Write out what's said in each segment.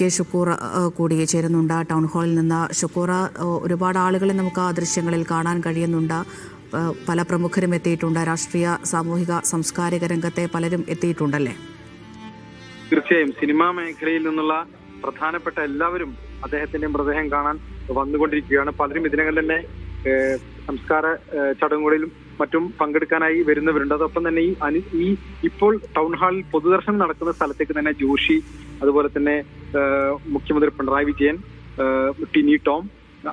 K ഷുക്കൂറ കൂടി ചേരുന്നുണ്ട്. Town ഹാളിൽ നിന്ന് ഷുക്കൂറ ഒരുപാട് ആളുകളെ നമുക്ക് ആ ദൃശ്യങ്ങളിൽ കാണാൻ കഴിയുന്നുണ്ട്. പല പ്രമുഖരും എത്തിയിട്ടുണ്ട്. രാഷ്ട്രീയ സാമൂഹിക സാംസ്കാരിക രംഗത്തെ പലരും എത്തിയിട്ടുണ്ടല്ലേ? തീർച്ചയായും. സിനിമാ മേഖലയിൽ നിന്നുള്ള പ്രധാനപ്പെട്ട എല്ലാവരും അദ്ദേഹത്തിന്റെ മൃതദേഹം കാണാൻ വന്നുകൊണ്ടിരിക്കുകയാണ്. പലരും ഇതിനകം തന്നെ സംസ്കാര ചടങ്ങുകളിലും മറ്റും പങ്കെടുക്കാനായി വരുന്നവരുണ്ട്. അതോടൊപ്പം തന്നെ ഈ ഈ ഇപ്പോൾ ടൗൺ ഹാളിൽ പൊതുദർശനം നടക്കുന്ന സ്ഥലത്തേക്ക് തന്നെ ജോഷി അതുപോലെ തന്നെ മുഖ്യമന്ത്രി പിണറായി വിജയൻ ടിനി ടോം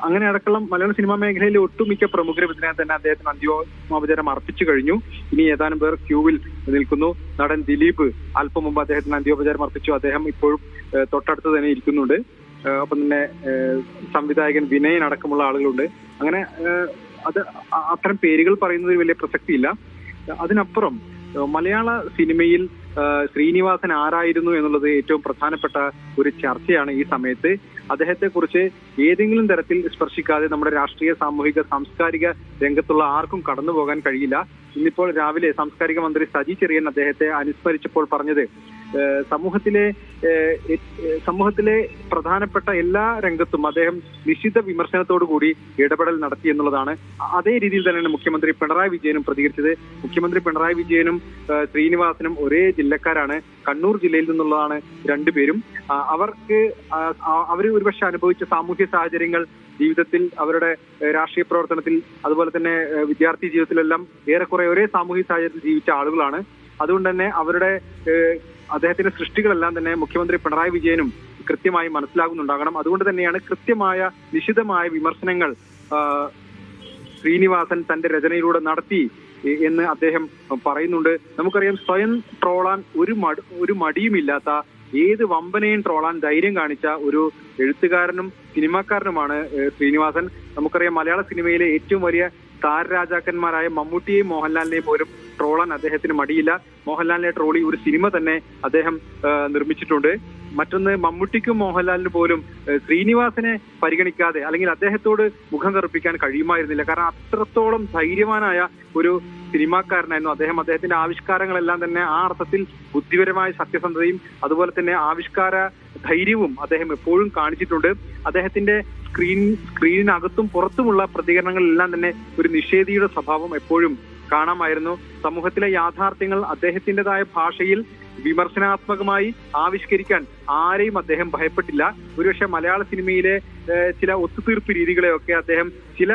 അങ്ങനെ അടക്കമുള്ള മലയാള സിനിമാ മേഖലയിലെ ഒട്ടുമിക്ക പ്രമുഖരും ഇതിനകം തന്നെ അദ്ദേഹത്തിന് അന്ത്യോപചാരം അർപ്പിച്ചു കഴിഞ്ഞു. ഇനി ഏതാനും പേർ ക്യൂവിൽ നിൽക്കുന്നു. നടൻ ദിലീപ് അല്പം മുമ്പ് അദ്ദേഹത്തിന് അന്ത്യോപചാരം അർപ്പിച്ചു. അദ്ദേഹം ഇപ്പോഴും തൊട്ടടുത്ത് തന്നെ ഇരിക്കുന്നുണ്ട്. ഒപ്പം തന്നെ സംവിധായകൻ വിനയൻ അടക്കമുള്ള ആളുകളുണ്ട്. അങ്ങനെ അത് അത്തരം പേരുകൾ പറയുന്നതിൽ വലിയ പ്രസക്തിയില്ല. അതിനപ്പുറം മലയാള സിനിമയിൽ ശ്രീനിവാസൻ ആരായിരുന്നു എന്നുള്ളത് ഏറ്റവും പ്രധാനപ്പെട്ട ഒരു ചർച്ചയാണ് ഈ സമയത്ത്. അദ്ദേഹത്തെ കുറിച്ച് ഏതെങ്കിലും തരത്തിൽ സ്പർശിക്കാതെ നമ്മുടെ രാഷ്ട്രീയ സാമൂഹിക സാംസ്കാരിക രംഗത്തുള്ള ആർക്കും കടന്നു പോകാൻ കഴിയില്ല. ഇന്നിപ്പോൾ രാവിലെ സാംസ്കാരിക മന്ത്രി സജി ചെറിയൻ അദ്ദേഹത്തെ അനുസ്മരിച്ചപ്പോൾ പറഞ്ഞത് സമൂഹത്തിലെ സമൂഹത്തിലെ പ്രധാനപ്പെട്ട എല്ലാ രംഗത്തും അദ്ദേഹം നിശ്ചിത വിമർശനത്തോടു കൂടി ഇടപെടൽ നടത്തി എന്നുള്ളതാണ്. അതേ രീതിയിൽ തന്നെയാണ് മുഖ്യമന്ത്രി പിണറായി വിജയനും പ്രതികരിച്ചത്. മുഖ്യമന്ത്രി പിണറായി വിജയനും ശ്രീനിവാസനും ഒരേ ജില്ലക്കാരാണ്. കണ്ണൂർ ജില്ലയിൽ നിന്നുള്ളതാണ് രണ്ടുപേരും അവർക്ക് അവർ ഒരുപക്ഷെ അനുഭവിച്ച സാമൂഹ്യ സാഹചര്യങ്ങൾ ജീവിതത്തിൽ അവരുടെ രാഷ്ട്രീയ പ്രവർത്തനത്തിൽ അതുപോലെ തന്നെ വിദ്യാർത്ഥി ജീവിതത്തിലെല്ലാം ഏറെക്കുറെ ഒരേ സാമൂഹ്യ സാഹചര്യത്തിൽ ജീവിച്ച ആളുകളാണ്. അതുകൊണ്ട് തന്നെ അവരുടെ അദ്ദേഹത്തിന്റെ സൃഷ്ടികളെല്ലാം തന്നെ മുഖ്യമന്ത്രി പിണറായി വിജയനും കൃത്യമായി മനസ്സിലാകുന്നുണ്ടാകണം. അതുകൊണ്ട് തന്നെയാണ് കൃത്യമായ നിശിതമായ വിമർശനങ്ങൾ ശ്രീനിവാസൻ തന്റെ രചനയിലൂടെ നടത്തി എന്ന് അദ്ദേഹം പറയുന്നുണ്ട്. നമുക്കറിയാം സ്വയം ട്രോളാൻ ഒരു മടി ഒരു മടിയുമില്ലാത്ത ഏത് വമ്പനെയും ട്രോളാൻ ധൈര്യം കാണിച്ച ഒരു എഴുത്തുകാരനും സിനിമാക്കാരനുമാണ് ശ്രീനിവാസൻ. നമുക്കറിയാം മലയാള സിനിമയിലെ ഏറ്റവും വലിയ താരരാജാക്കന്മാരായ മമ്മൂട്ടിയെയും മോഹൻലാലിനെയും പോലും ട്രോളാൻ അദ്ദേഹത്തിന് മടിയില്ല. മോഹൻലാലിനെ ട്രോളി ഒരു സിനിമ തന്നെ അദ്ദേഹം നിർമ്മിച്ചിട്ടുണ്ട്. മറ്റൊന്ന് മമ്മൂട്ടിക്കും മോഹൻലാലിന് പോലും ശ്രീനിവാസനെ പരിഗണിക്കാതെ അല്ലെങ്കിൽ അദ്ദേഹത്തോട് മുഖം കറുപ്പിക്കാൻ കഴിയുമായിരുന്നില്ല. കാരണം അത്രത്തോളം ധൈര്യവാനായ ഒരു സിനിമാക്കാരനായിരുന്നു അദ്ദേഹം. അദ്ദേഹത്തിന്റെ ആവിഷ്കാരങ്ങളെല്ലാം തന്നെ ആ അർത്ഥത്തിൽ ബുദ്ധിപരമായ സത്യസന്ധതയും അതുപോലെ തന്നെ ആവിഷ്കാര ധൈര്യവും അദ്ദേഹം എപ്പോഴും കാണിച്ചിട്ടുണ്ട്. അദ്ദേഹത്തിന്റെ സ്ക്രീൻ സ്ക്രീനിനകത്തും പുറത്തുമുള്ള പ്രതികരണങ്ങളിലെല്ലാം തന്നെ ഒരു നിഷേധിയുടെ സ്വഭാവം എപ്പോഴും കാണാമായിരുന്നു. സമൂഹത്തിലെ യാഥാർത്ഥ്യങ്ങൾ അദ്ദേഹത്തിന്റെതായ ഭാഷയിൽ വിമർശനാത്മകമായി ആവിഷ്കരിക്കാൻ ആരെയും അദ്ദേഹം ഭയപ്പെട്ടില്ല. ഒരുപക്ഷെ മലയാള സിനിമയിലെ ചില ഒത്തുതീർപ്പ് രീതികളെയൊക്കെ അദ്ദേഹം ചില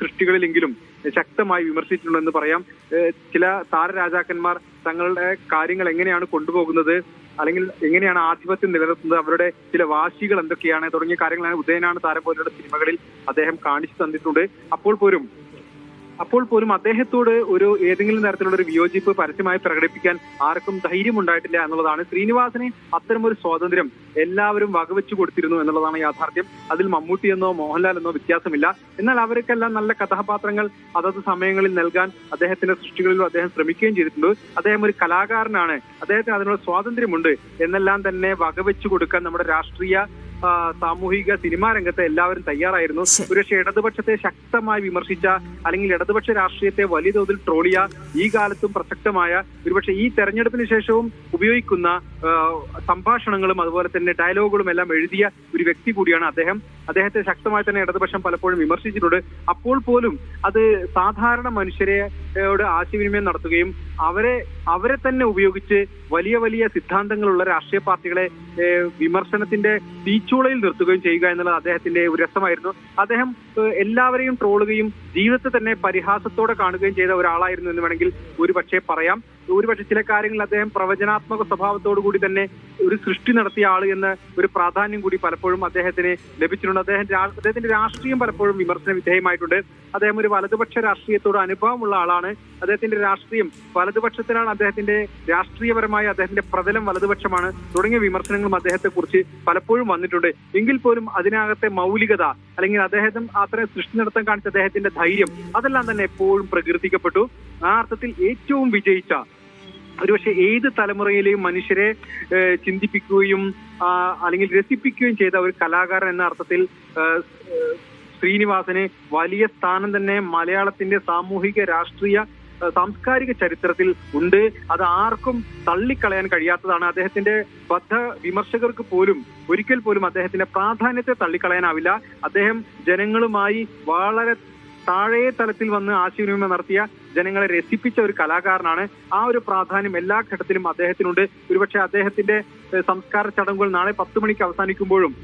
സൃഷ്ടികളിലെങ്കിലും ശക്തമായി വിമർശിച്ചിട്ടുണ്ടെന്ന് പറയാം. ചില താരരാജാക്കന്മാർ തങ്ങളുടെ കാര്യങ്ങൾ എങ്ങനെയാണ് കൊണ്ടുപോകുന്നത് അല്ലെങ്കിൽ എങ്ങനെയാണ് ആധിപത്യം നിലനിർത്തുന്നത് അവരുടെ ചില വാശികൾ എന്തൊക്കെയാണ് തുടങ്ങിയ കാര്യങ്ങളാണ് ഉദയനാണ് താരം പോലുള്ള സിനിമകളിൽ അദ്ദേഹം കാണിച്ചു തന്നിട്ടുണ്ട്. അപ്പോൾ പോലും അപ്പോൾ പോലും അദ്ദേഹത്തോട് ഒരു ഏതെങ്കിലും തരത്തിലുള്ള ഒരു വിയോജിപ്പ് പരസ്യമായി പ്രകടിപ്പിക്കാൻ ആർക്കും ധൈര്യം ഉണ്ടായിട്ടില്ല എന്നുള്ളതാണ്. ശ്രീനിവാസനെ ഒരു സ്വാതന്ത്ര്യം എല്ലാവരും വകവെച്ചു കൊടുത്തിരുന്നു എന്നുള്ളതാണ് യാഥാർത്ഥ്യം. അതിൽ മമ്മൂട്ടി എന്നോ മോഹൻലാൽ എന്നോ വ്യത്യാസമില്ല. എന്നാൽ അവർക്കെല്ലാം നല്ല കഥാപാത്രങ്ങൾ അതത് സമയങ്ങളിൽ നൽകാൻ അദ്ദേഹത്തിന്റെ സൃഷ്ടികളിലും അദ്ദേഹം ശ്രമിക്കുകയും ചെയ്തിട്ടുണ്ട്. അദ്ദേഹം ഒരു കലാകാരനാണ്. അദ്ദേഹത്തിന് അതിനുള്ള സ്വാതന്ത്ര്യമുണ്ട്. എന്നെല്ലാം തന്നെ വകവെച്ചു കൊടുക്കാൻ നമ്മുടെ രാഷ്ട്രീയ സാമൂഹിക സിനിമാ രംഗത്തെ എല്ലാവരും തയ്യാറായിരുന്നു. ഒരുപക്ഷെ ഇടതുപക്ഷത്തെ ശക്തമായി വിമർശിച്ച അല്ലെങ്കിൽ ഇടതുപക്ഷ രാഷ്ട്രീയത്തെ വലിയ തോതിൽ ട്രോളിയ ഈ കാലത്തും പ്രസക്തമായ ഒരുപക്ഷെ ഈ തെരഞ്ഞെടുപ്പിന് ശേഷവും ഉപയോഗിക്കുന്ന സംഭാഷണങ്ങളും അതുപോലെ തന്നെ ഡയലോഗുകളും എല്ലാം എഴുതിയ ഒരു വ്യക്തി കൂടിയാണ് അദ്ദേഹം. അദ്ദേഹത്തെ ശക്തമായി തന്നെ ഇടതുപക്ഷം പലപ്പോഴും വിമർശിച്ചിട്ടുണ്ട്. അപ്പോൾ പോലും അത് സാധാരണ മനുഷ്യരെയോട് ആശയവിനിമയം നടത്തുകയും അവരെ അവരെ തന്നെ ഉപയോഗിച്ച് വലിയ വലിയ സിദ്ധാന്തങ്ങളുള്ള രാഷ്ട്രീയ പാർട്ടികളെ വിമർശനത്തിന്റെ വിമർശനത്തിന്റെ തീച്ചൂളയിൽ നിർത്തുകയും ചെയ്യുക എന്നുള്ളത് അദ്ദേഹത്തിന്റെ ഒരു രസമായിരുന്നു. അദ്ദേഹം എല്ലാവരെയും ട്രോളുകയും ജീവിതത്തെ തന്നെ പരിഹാസത്തോടെ കാണുകയും ചെയ്ത ഒരാളായിരുന്നു എന്ന് വേണമെങ്കിൽ ഒരു പക്ഷേ പറയാം. ഒരുപക്ഷെ ചില കാര്യങ്ങളിൽ അദ്ദേഹം പ്രവചനാത്മക സ്വഭാവത്തോടു കൂടി തന്നെ ഒരു സൃഷ്ടി നടത്തിയ ആൾ എന്ന ഒരു പ്രാധാന്യം കൂടി പലപ്പോഴും അദ്ദേഹത്തിന് ലഭിച്ചിട്ടുണ്ട്. അദ്ദേഹം അദ്ദേഹത്തിന്റെ രാഷ്ട്രീയം പലപ്പോഴും വിമർശന വിധേയമായിട്ടുണ്ട്. അദ്ദേഹം ഒരു വലതുപക്ഷ രാഷ്ട്രീയത്തോട് അനുഭവമുള്ള ആളാണ്. അദ്ദേഹത്തിന്റെ രാഷ്ട്രീയം വലതുപക്ഷത്തിനാണ് അദ്ദേഹത്തിന്റെ രാഷ്ട്രീയപരമായ അദ്ദേഹത്തിന്റെ പ്രതലം വലതുപക്ഷമാണ് തുടങ്ങിയ വിമർശനങ്ങളും അദ്ദേഹത്തെ കുറിച്ച് പലപ്പോഴും വന്നിട്ടുണ്ട്. എങ്കിൽ പോലും അതിനകത്തെ മൗലികത അല്ലെങ്കിൽ അദ്ദേഹം അത്രയും സൃഷ്ടി നടത്താൻ കാണിച്ച അദ്ദേഹത്തിന്റെ ധൈര്യം അതെല്ലാം തന്നെ എപ്പോഴും പ്രകീർത്തിക്കപ്പെട്ടു. ആ അർത്ഥത്തിൽ ഏറ്റവും വിജയിച്ച ഒരുപക്ഷെ ഏത് തലമുറയിലെയും മനുഷ്യരെ ചിന്തിപ്പിക്കുകയും അല്ലെങ്കിൽ രസിപ്പിക്കുകയും ചെയ്ത ഒരു കലാകാരൻ എന്ന അർത്ഥത്തിൽ ശ്രീനിവാസന് വലിയ സ്ഥാനം തന്നെ മലയാളത്തിന്റെ സാമൂഹിക രാഷ്ട്രീയ സാംസ്കാരിക ചരിത്രത്തിൽ ഉണ്ട്. അത് ആർക്കും തള്ളിക്കളയാൻ കഴിയാത്തതാണ്. അദ്ദേഹത്തിന്റെ ബദ്ധ വിമർശകർക്ക് പോലും ഒരിക്കൽ പോലും അദ്ദേഹത്തിന്റെ പ്രാധാന്യത്തെ തള്ളിക്കളയാനാവില്ല. അദ്ദേഹം ജനങ്ങളുമായി വളരെ താഴെ തലത്തിൽ വന്ന് ആശയവിനിമയം നടത്തിയ ജനങ്ങളെ രസിപ്പിച്ച ഒരു കലാകാരനാണ്. ആ ഒരു പ്രാധാന്യം എല്ലാ ഘട്ടത്തിലും അദ്ദേഹത്തിനുണ്ട്. ഒരുപക്ഷെ അദ്ദേഹത്തിന്റെ സംസ്കാര ചടങ്ങുകൾ നാളെ പത്ത് മണിക്ക് അവസാനിക്കുമ്പോഴും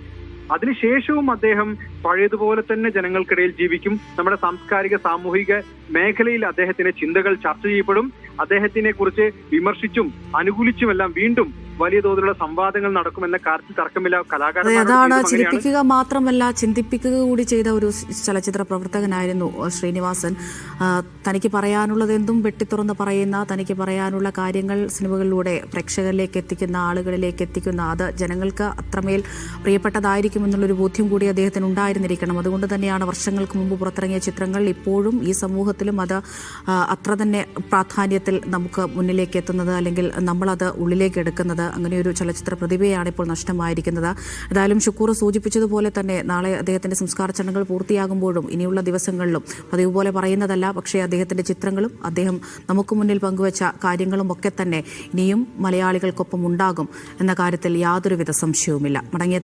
അതിനുശേഷവും അദ്ദേഹം പഴയതുപോലെ തന്നെ ജനങ്ങൾക്കിടയിൽ ജീവിക്കും. നമ്മുടെ സാംസ്കാരിക സാമൂഹിക മേഖലയിൽ അദ്ദേഹത്തിന്റെ ചിന്തകൾ ചർച്ച ചെയ്യപ്പെടും. അദ്ദേഹത്തിനെ കുറിച്ച് വിമർശിച്ചും അനുകൂലിച്ചുമെല്ലാം വീണ്ടും വലിയ തോതിലുള്ള സംവാദങ്ങൾ നടക്കുമെന്ന കാര്യത്തിൽ തർക്കമില്ല. കലാകാരൻ അതാണ് ചിരിപ്പിക്കുക മാത്രമല്ല ചിന്തിപ്പിക്കുക കൂടി ചെയ്ത ഒരു ചലച്ചിത്ര പ്രവർത്തകനായിരുന്നു ശ്രീനിവാസൻ. തനിക്ക് പറയാനുള്ളത് എന്തും വെട്ടിത്തുറന്ന് പറയുന്ന തനിക്ക് പറയാനുള്ള കാര്യങ്ങൾ സിനിമകളിലൂടെ പ്രേക്ഷകരിലേക്ക് എത്തിക്കുന്ന ആളുകളിലേക്ക് എത്തിക്കുന്ന അത് ജനങ്ങൾക്ക് അത്രമേൽ പ്രിയപ്പെട്ടതായിരിക്കും എന്നുള്ളൊരു ബോധ്യം കൂടി അദ്ദേഹത്തിന് ഉണ്ടായിരുന്നിരിക്കണം. അതുകൊണ്ട് തന്നെയാണ് വർഷങ്ങൾക്ക് മുമ്പ് പുറത്തിറങ്ങിയ ചിത്രങ്ങൾ ഇപ്പോഴും ഈ സമൂഹത്തിലും അത് അത്ര തന്നെ പ്രാധാന്യത്തിൽ നമുക്ക് മുന്നിലേക്ക് എത്തുന്നത് അല്ലെങ്കിൽ നമ്മളത് ഉള്ളിലേക്ക് എടുക്കുന്നത്. അങ്ങനെ ഒരു ചലച്ചിത്ര പ്രതിഭയാണ് ഇപ്പോൾ നഷ്ടമായിരിക്കുന്നത്. ഏതായാലും ഷുക്കൂർ സൂചിപ്പിച്ചതുപോലെ തന്നെ നാളെ അദ്ദേഹത്തിന്റെ സംസ്കാര ചടങ്ങുകൾ പൂർത്തിയാകുമ്പോഴും ഇനിയുള്ള ദിവസങ്ങളിലും പതിവ് പോലെ പറയുന്നതല്ല പക്ഷേ അദ്ദേഹത്തിന്റെ ചിത്രങ്ങളും അദ്ദേഹം നമുക്ക് മുന്നിൽ പങ്കുവച്ച കാര്യങ്ങളും ഒക്കെ തന്നെ ഇനിയും മലയാളികൾക്കൊപ്പം ഉണ്ടാകും എന്ന കാര്യത്തിൽ യാതൊരുവിധ സംശയവുമില്ല. മടങ്ങിയ